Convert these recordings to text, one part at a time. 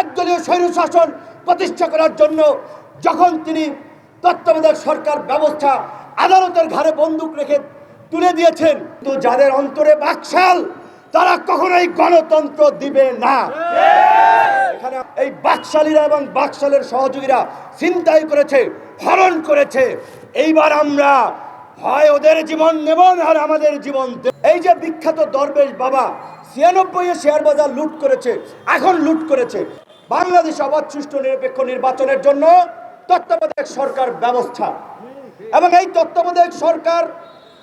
একদলীয় স্বৈরশাসন প্রতিষ্ঠা করার জন্য যখন তিনি তত্ত্বাবধায়ক সরকার ব্যবস্থা আদালতের ঘাড়ে বন্দুক রেখে তুলে দিয়েছেন, কিন্তু যাদের অন্তরে বাকশাল, তারা কখনোই গণতন্ত্র দিবে না। এখানে এই বাকশালীরা এবং বাকশালের সহযোগীরা চিন্তাই করেছে, হরণ করেছে। এইবার আমরা হয় ওদের জীবন নেব আর আমাদের জীবন এই যে বিখ্যাত দরবেশ বাবা ছিয়ানব্বই শেয়ার বাজার লুট করেছে এখন লুট করেছে। বাংলাদেশ অবাধ সুষ্ঠু নিরপেক্ষ নির্বাচনের জন্য তত্ত্বাবধায়ক সরকার ব্যবস্থা। এবং এই তত্ত্বাবধায়ক সরকার,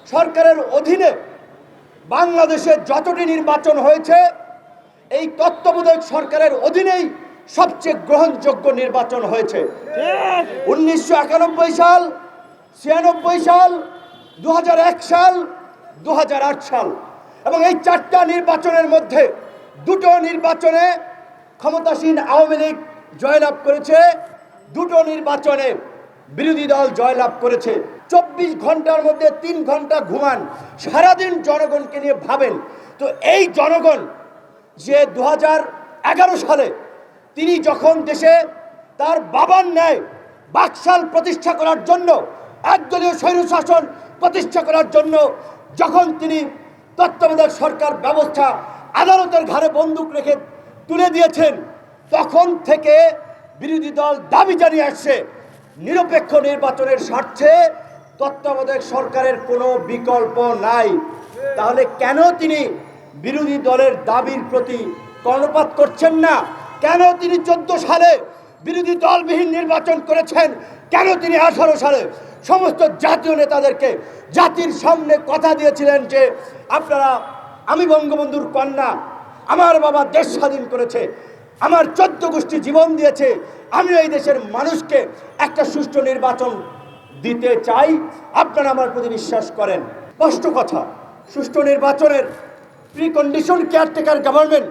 সরকারের অধীনে বাংলাদেশে যতটি নির্বাচন হয়েছে, এই তত্ত্বাবধায়ক সরকারের অধীনেই সবচেয়ে গ্রহণযোগ্য নির্বাচন হয়েছে। উনিশশো একানব্বই সাল, ছিয়ানব্বই সাল দু হাজার এক সাল দু হাজার আট সাল। এবং এই চারটা নির্বাচনের মধ্যে দুটো নির্বাচনে ক্ষমতাসীন আওয়ামী লীগ জয়লাভ করেছে, দুটো নির্বাচনে বিরোধী দল জয়লাভ করেছে। চব্বিশ ঘণ্টার মধ্যে তিন ঘণ্টা ঘুমান, সারাদিন জনগণকে নিয়ে ভাবেন। তো এই জনগণ যে দু সালে তিনি যখন দেশে তার বাবার ন্যায় বাকশাল প্রতিষ্ঠা করার জন্য, একদলীয় স্বৈরশাসন প্রতিষ্ঠা করার জন্য যখন তিনি তত্ত্বাবধায়ক সরকার ব্যবস্থা আদালতের ঘাড়ে বন্দুক রেখে তুলে দিয়েছেন। তখন থেকে বিরোধী দল দাবি জানিয়ে আসছে, নিরপেক্ষ নির্বাচনের স্বার্থে তত্ত্বাবধায়ক সরকারের কোনো বিকল্প নাই। তাহলে কেন তিনি বিরোধী দলের দাবির প্রতি কর্ণপাত করছেন না? কেন তিনি চোদ্দ সালে বিরোধী দলবিহীন নির্বাচন করেছেন? কেন তিনি আঠারো সালে সমস্ত জাতীয় নেতাদেরকে জাতির সামনে কথা দিয়েছিলেন যে, আপনারা, আমি বঙ্গবন্ধুর কন্যা, আমার বাবা দেশ স্বাধীন করেছে, আমার চোদ্দ গোষ্ঠী জীবন দিয়েছে আমি এই দেশের মানুষকে একটা সুষ্ঠু নির্বাচন দিতে চাই। আপনারা আমার প্রতি বিশ্বাস করেন। স্পষ্ট কথা, সুষ্ঠু নির্বাচনের প্রিকন্ডিশন কেয়ারটেকার গভর্নমেন্ট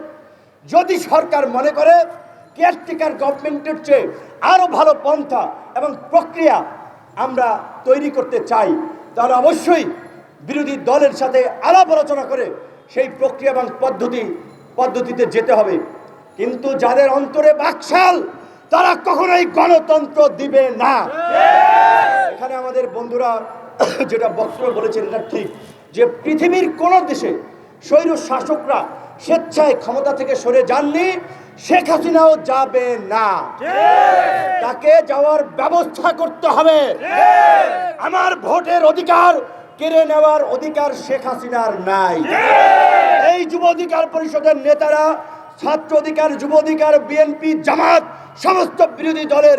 যদি সরকার মনে করে কেয়ারটেকার গভর্নমেন্টের চেয়ে আরও ভালো পন্থা এবং প্রক্রিয়া আমরা তৈরি করতে চাই, তাহলে অবশ্যই বিরোধী দলের সাথে আলাপ আলোচনা করে সেই প্রক্রিয়া এবং পদ্ধতি, পদ্ধতিতে যেতে হবে। কিন্তু যাদের অন্তরে বাকশাল, তারা কখনোই গণতন্ত্র দিবে না। এখানে আমাদের বন্ধুরা যেটা বক্তব্য বলেছেন, এটা ঠিক যে পৃথিবীর কোন দেশে স্বৈর শাসকরা স্বেচ্ছায় ক্ষমতা থেকে সরে যাননি শেখ হাসিনাও যাবে না। তাকে যাওয়ার ব্যবস্থা করতে হবে। আমার ভোটের অধিকার কেড়ে নেওয়ার অধিকার শেখ হাসিনার নাই। এই যুব অধিকার পরিষদের নেতারা ছাত্র অধিকার যুব অধিকার বিএনপি, জামাত, সমস্ত বিরোধী দলের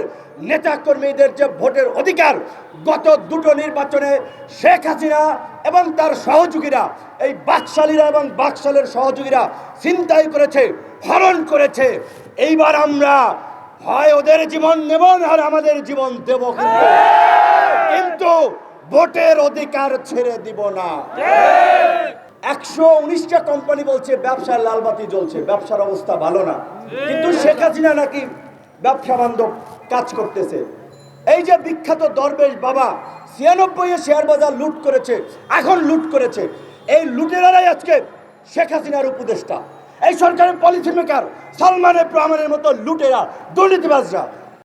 নেতা কর্মীদের যে ভোটের অধিকার, গত দুটো নির্বাচনে শেখ হাসিনা এবং তার সহযোগীরা, এই বাকশালীরা এবং বাকশালের সহযোগীরা চিন্তাই করেছে, হরণ করেছে। এইবার আমরা হয় ওদের জীবন নেব আর আমাদের জীবন দেব কিন্তু। কিন্তু ভোটের অধিকার ছেড়ে দিব না। একশো উনিশটা কোম্পানি বলছে, ব্যবসার লালবাতি জ্বলছে, ব্যবসার অবস্থা ভালো না। কিন্তু শেখ হাসিনা নাকি ব্যবসা বান্ধব কাজ করতেছে। এই যে বিখ্যাত দরবেশ বাবা ছিয়ানব্বই শেয়ার বাজার লুট করেছে, এখন লুট করেছে। এই লুটেরারাই আজকে শেখ হাসিনার উপদেষ্টা। এই সরকারের পলিসি মেকার সালমান এব্রাহমানের মতো লুটেরা, দুর্নীতিবাজরা।